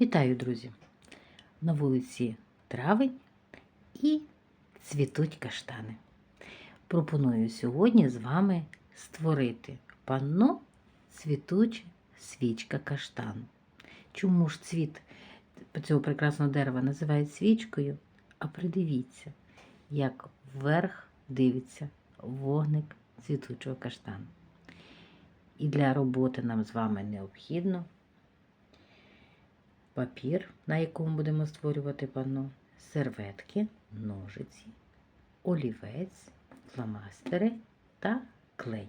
Вітаю, друзі! На вулиці травень і цвітуть каштани. Пропоную сьогодні з вами створити панно цвітуча свічка каштану. Чому ж цвіт цього прекрасного дерева називають свічкою? А придивіться, як вверх дивиться вогник цвітучого каштану. І для роботи нам з вами необхідно папір, на якому будемо створювати панно, серветки, ножиці, олівець, фломастери та клей.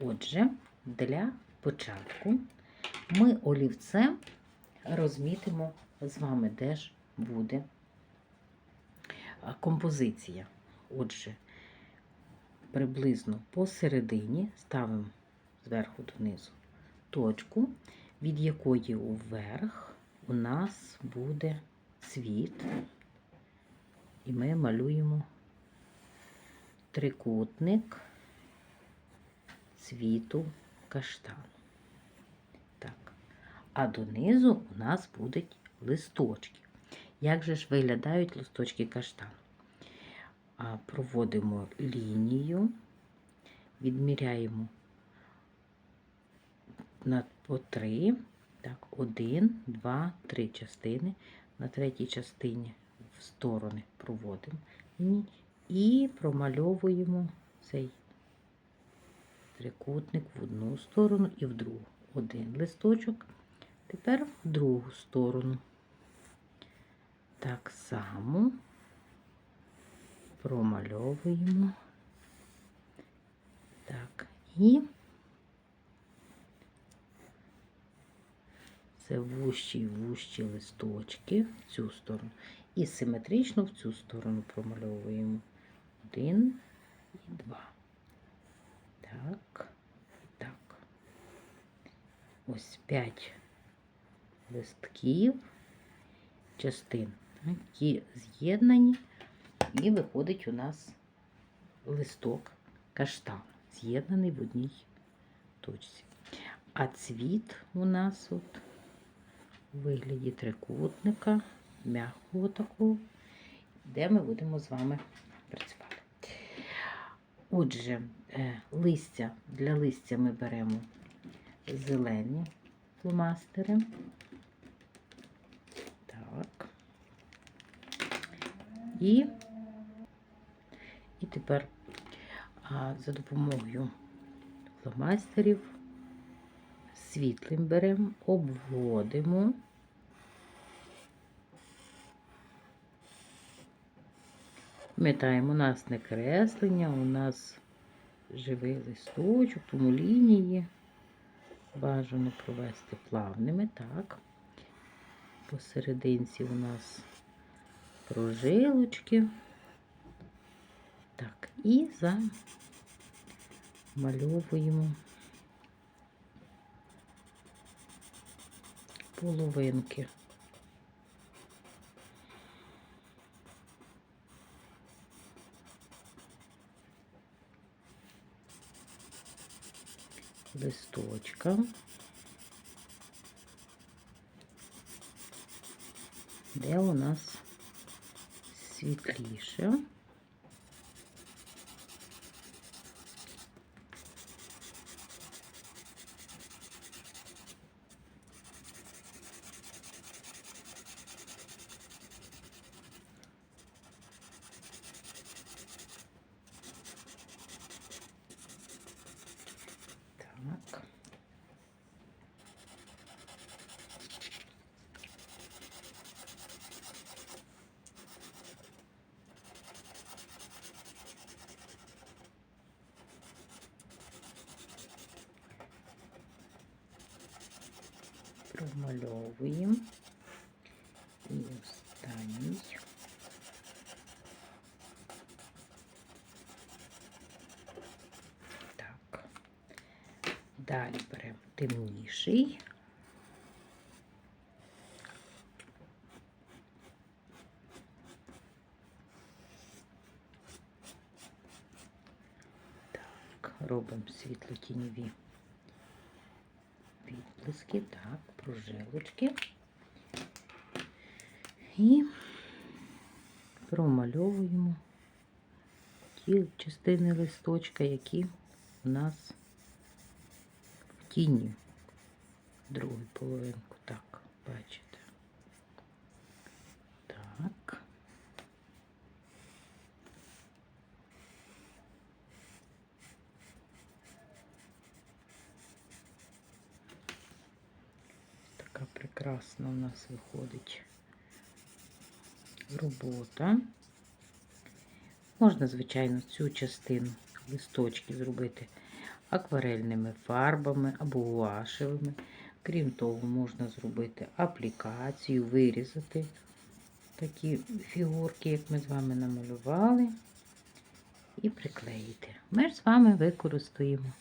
Отже, для початку ми олівцем розмітимо з вами, де ж буде композиція. Отже, приблизно посередині ставимо зверху донизу точку, від якої вверх у нас буде цвіт, і ми малюємо трикутник цвіту каштану. Так. А донизу у нас будуть листочки. Як же ж виглядають листочки каштану? Проводимо лінію, відміряємо на по три. Так, один, два, три частини. На третій частині в сторони проводимо і промальовуємо цей трикутник в одну сторону і в другу. Один листочок. Тепер в другу сторону. Так само промальовуємо. Так, і це вущі і вущі листочки в цю сторону. І симетрично в цю сторону промальовуємо. Один і два. Так, так. Ось п'ять листків, частин, які з'єднані, і виходить у нас листок каштан, з'єднаний в одній точці. А цвіт у нас от у вигляді трикутника, м'якого такого, де ми будемо з вами працювати. Отже, е, листя для листя ми беремо зелені фломастери. Так. І, і тепер а, за допомогою фломастерів світлим беремо, обводимо. Пам'ятаємо, у нас не креслення, у нас живий листочок, тому лінії бажано провести плавними, так. Посерединці у нас прожилочки. Так, і замальовуємо половинки. Листочка. Де у нас світліше. Так. Промальовуємо. І останній. Так. Далі беремо темніший. Робимо світло-тіньові відблиски, так, прожилочки. І промальовуємо ті частини листочка, які у нас в тіні. Другу половинку, так, бачите. Так. Така прекрасна у нас виходить робота. Можна, звичайно, цю частину листочки зробити акварельними фарбами або гуашевими. Крім того, можна зробити аплікацію, вирізати такі фігурки, як ми з вами намалювали, і приклеїти. Ми ж з вами використаємо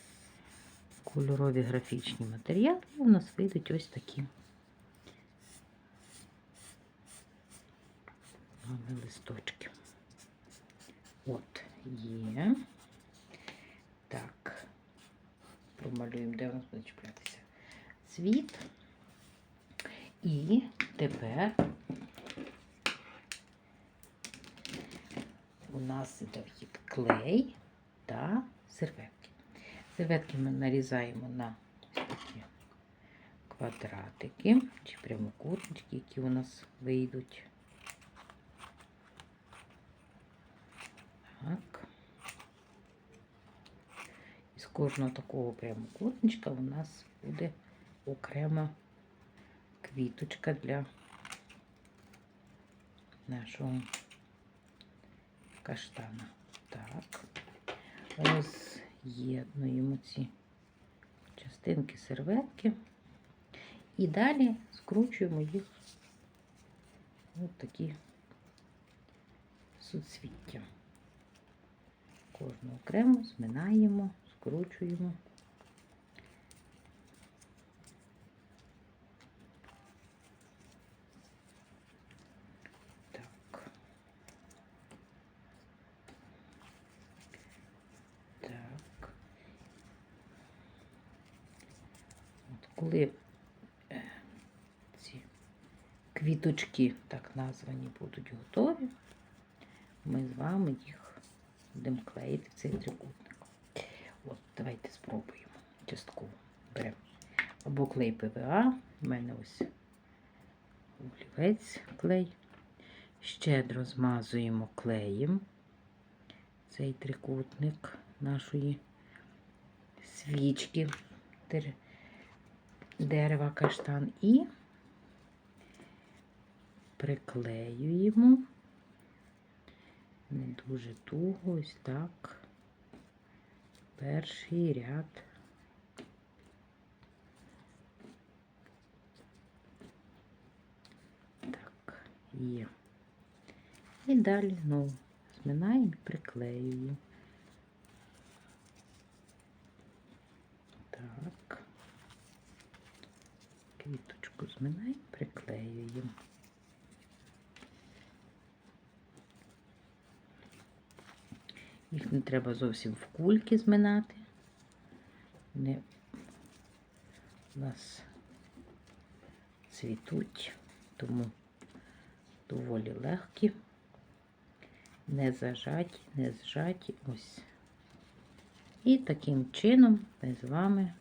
кольорові графічні матеріали, і у нас вийдуть ось такі Mamy листочки. От, є. Так, промалюємо, де у нас буде чіплятися цвіт. І тепер у нас іде клей та серветки. Серветки ми нарізаємо на такі квадратики чи прямокутнички, які у нас вийдуть. Так. І з кожного такого прямокутничка у нас буде окрема квіточка для нашого каштана. Так, роз'єднуємо ці частинки серветки і далі скручуємо їх в такі суцвіття. Кожну окремо зминаємо, скручуємо. Так. Так. От коли е, ці квіточки, так названі, будуть готові, ми з вами їх будемо клеїти в цей трикутник. От, давайте спробуємо. Частково беремо або клей ПВА. У мене ось олівець клей. Щедро змазуємо клеєм цей трикутник нашої свічки дерева каштан і приклеюємо не дуже туго, ось так. Перший ряд. Так, є. І далі знову зминаємо і приклеюємо. Так. Квіточку зминаємо, приклеюємо. Їх не треба зовсім в кульки зминати. Вони у нас цвітуть, тому доволі легкі, не зажаті, не зжаті. Ось. І таким чином ми з вами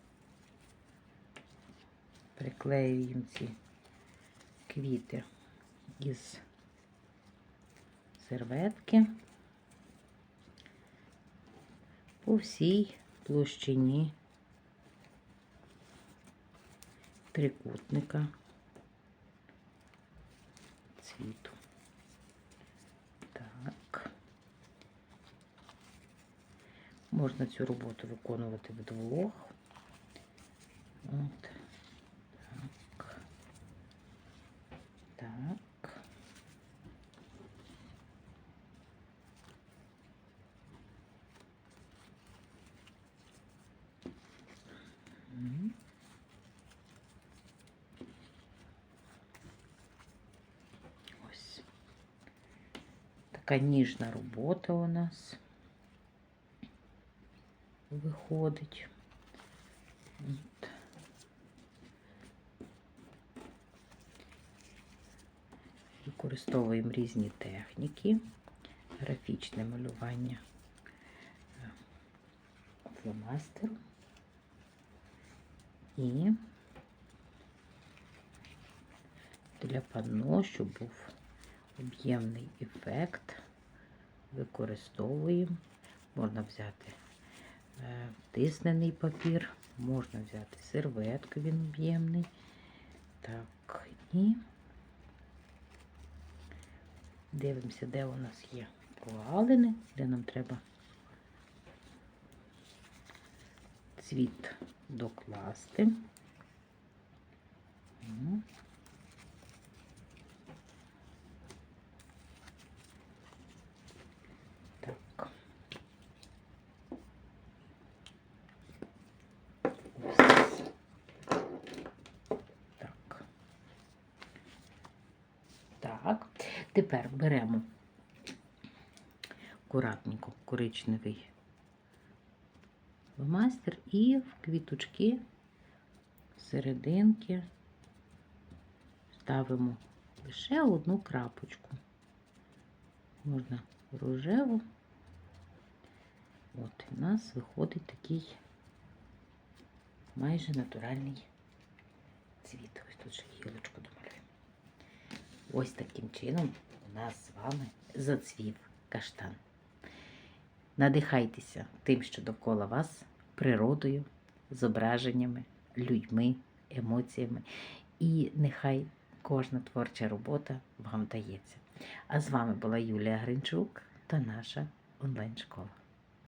приклеюємо ці квіти із серветки по всій площині трикутника цвіту. Так. Можна цю роботу виконувати вдвох. От. Так. Так. Мгм. Ось. Така ніжна робота у нас виходить. От. Використовуємо різні техніки, графічне малювання фломастером і для панно, щоб був об'ємний ефект, використовуємо. Можна взяти е, тиснений папір, можна взяти серветку, він об'ємний. Так, і дивимося, де у нас є прогалини, де нам треба цвіт докласти. Так. Ось. Так. Так. Тепер беремо акуратненько коричневий фломастер і в квіточки серединки ставимо лише одну крапочку. Можна рожеву. От, у нас виходить такий майже натуральний цвіт. Ось тут ще гілочку домалюємо. Ось таким чином у нас з вами зацвів каштан. Надихайтеся тим, що довкола вас, природою, зображеннями, людьми, емоціями. І нехай кожна творча робота вам дається. А з вами була Юлія Гринчук та наша онлайн-школа.